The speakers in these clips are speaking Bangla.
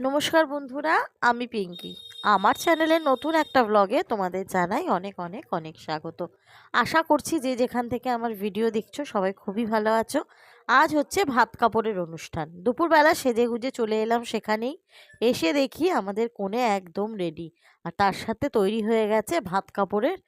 নমস্কার বন্ধুরা, আমি পিঙ্কি। আমার চ্যানেলের নতুন একটা ব্লগে তোমাদের জানাই অনেক অনেক অনেক স্বাগত। আশা করছি যে যেখান থেকে আমার ভিডিও দেখছ সবাই খুবই ভালো আছো। আজ হচ্ছে ভাত কাপড়ের অনুষ্ঠান। দুপুরবেলা সেজে গুজে চলে এলাম সেখানেই। এসে দেখি আমাদের কোণে একদম রেডি আর তার সাথে তৈরি হয়ে গেছে ভাত কাপড়ের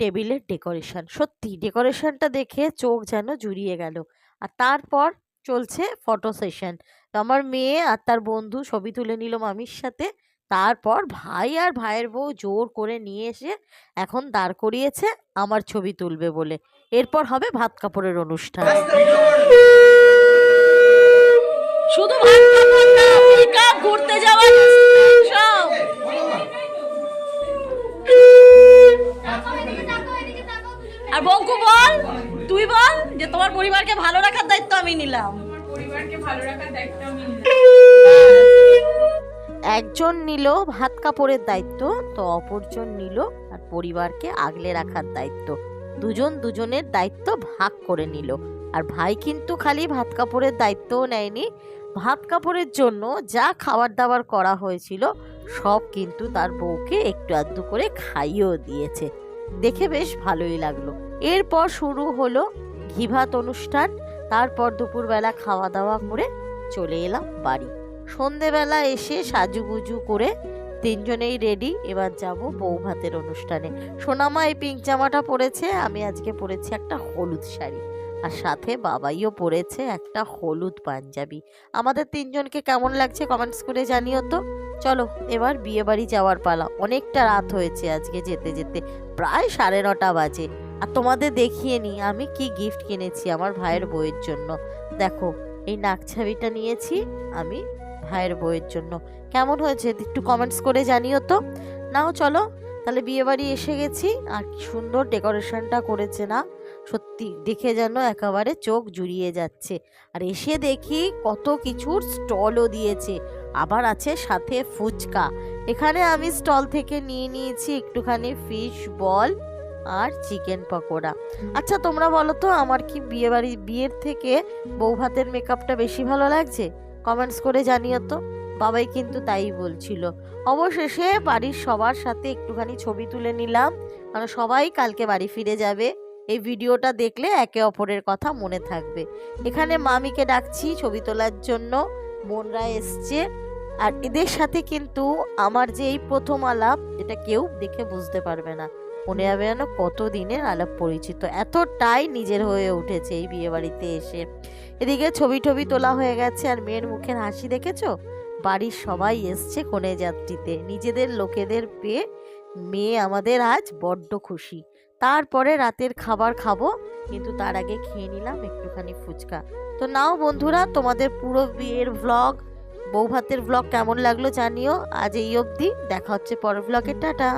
টেবিলের ডেকোরেশন। সত্যি ডেকোরেশনটা দেখে চোখ যেন জুড়িয়ে গেল। আর তারপর চলছে ফটো সেশন। তো আমার মেয়ে আর তার বন্ধু ছবি তুলে নিল মামির সাথে। তারপর ভাই আর ভাইয়ের বউ জোর করে নিয়ে এসে এখন দাঁড় করিয়েছে আমার ছবি তুলবে বলে। এরপর হবে ভাত কাপড়ের অনুষ্ঠান। শুধু ভাত কাপড় না পিকআপ ঘুরতে যাওয়া সব আর বঙ্কু বল, তুই বল যে তোমার পরিবারকে ভালো রাখার দায়িত্ব আমি নিলাম। একজন নিল ভাত কাপড়ের দায়িত্ব, তো অপরজন নিল আর পরিবারকে আগলে রাখার দায়িত্ব। দুজন দুজনের দায়িত্ব ভাগ করে নিল। আর ভাই কিন্তু খালি ভাত কাপড়ের দায়িত্বও নেয়নি। ভাত কাপড়ের জন্য যা খাবার দাবার করা হয়েছিল, সব কিন্তু তার বউকে একটু আধটু করে খাইয়েও দিয়েছে। দেখে বেশ ভালোই লাগল। এরপর শুরু হলো ঘিভাত অনুষ্ঠান, তারপর দুপুরবেলা খাওয়া দাওয়া করে চলে এলাম বাড়ি। সন্ধেবেলা এসে সাজুগুজু করে তিনজনেই রেডি এবার যাব বউ ভাতের অনুষ্ঠানে। সোনামা এই পিঙ্ক জামাটা পরেছে, আমি আজকে পরেছি একটা হলুদ শাড়ি। আর সাথে বাবাইও পরেছে একটা হলুদ পাঞ্জাবি। আমাদের তিনজনকে কেমন লাগছে কমেন্টস করে জানিও তো। চলো, এবার বিয়ে বাড়ি যাওয়ার পালা। অনেকটা রাত হয়েছে আজকে যেতে যেতে। প্রায় সাড়ে নটা বাজে। আর তোমাদের দেখিয়ে নিই আমি কি গিফট কিনেছি আমার ভাইয়ের বইয়ের জন্য। দেখো, এই নাকছাবিটা নিয়েছি আমি ভাইয়ের বইয়ের জন্য। কেমন হয়েছে একটু কমেন্টস করে জানিও তো। নাও চলো, তাহলে বিয়েবাড়ি এসে গেছি। আর কি সুন্দর ডেকোরেশনটা করেছে না। সত্যি দেখে যেন একেবারে চোখ জুড়িয়ে যাচ্ছে। আর এসে দেখি কত কিছুর স্টলও দিয়েছে। আবার আছে সাথে ফুচকা। এখানে আমি স্টল থেকে নিয়ে নিয়েছি একটুখানি ফিশ বল আর চিকেন পকোড়া। আচ্ছা তোমরা বলো তো, আমার কি বিয়ে বাড়ি, বিয়ের থেকে বউ ভাতের মেকআপটা বেশি ভালো লাগছে? কমেন্টস করে জানিও তো। বাবাই কিন্তু তাই বলছিল। অবশেষে বাড়ির সবার সাথে একটুখানি ছবি তুলে নিলাম। কারণ সবাই কালকে বাড়ি ফিরে যাবে। এই ভিডিওটা দেখলে একে অপরের কথা মনে থাকবে। এখানে মামিকে ডাকছি ছবি তোলার জন্য। বোনরা এসছে। আর এদের সাথে কিন্তু আমার যে এই প্রথম আলাপ, এটা কেউ দেখে বুঝতে পারবে না। মনে হবে যেন কত দিনের আলাপ পরিচিত। এতটাই নিজের হয়ে উঠেছে এই বিয়ে বাড়িতে এসে। এদিকে ছবি টবি তোলা হয়ে গেছে আর মেয়ের মুখের হাসি দেখেছ? বাড়ির সবাই এসছে কনে যাত্রীতে। নিজেদের, লোকেদের পেয়ে মেয়ে আমাদের আজ বড্ড খুশি। তারপরে রাতের খাবার খাব, কিন্তু তার আগে খেয়ে নিলাম একটুখানি ফুচকা। তো নাও বন্ধুরা, তোমাদের পুরো বিয়ের ব্লগ বউ ভাতের ভ্লগ কেমন লাগল জানিও। আজ এই অবধি, দেখা হচ্ছে পরের ব্লগের টাটা।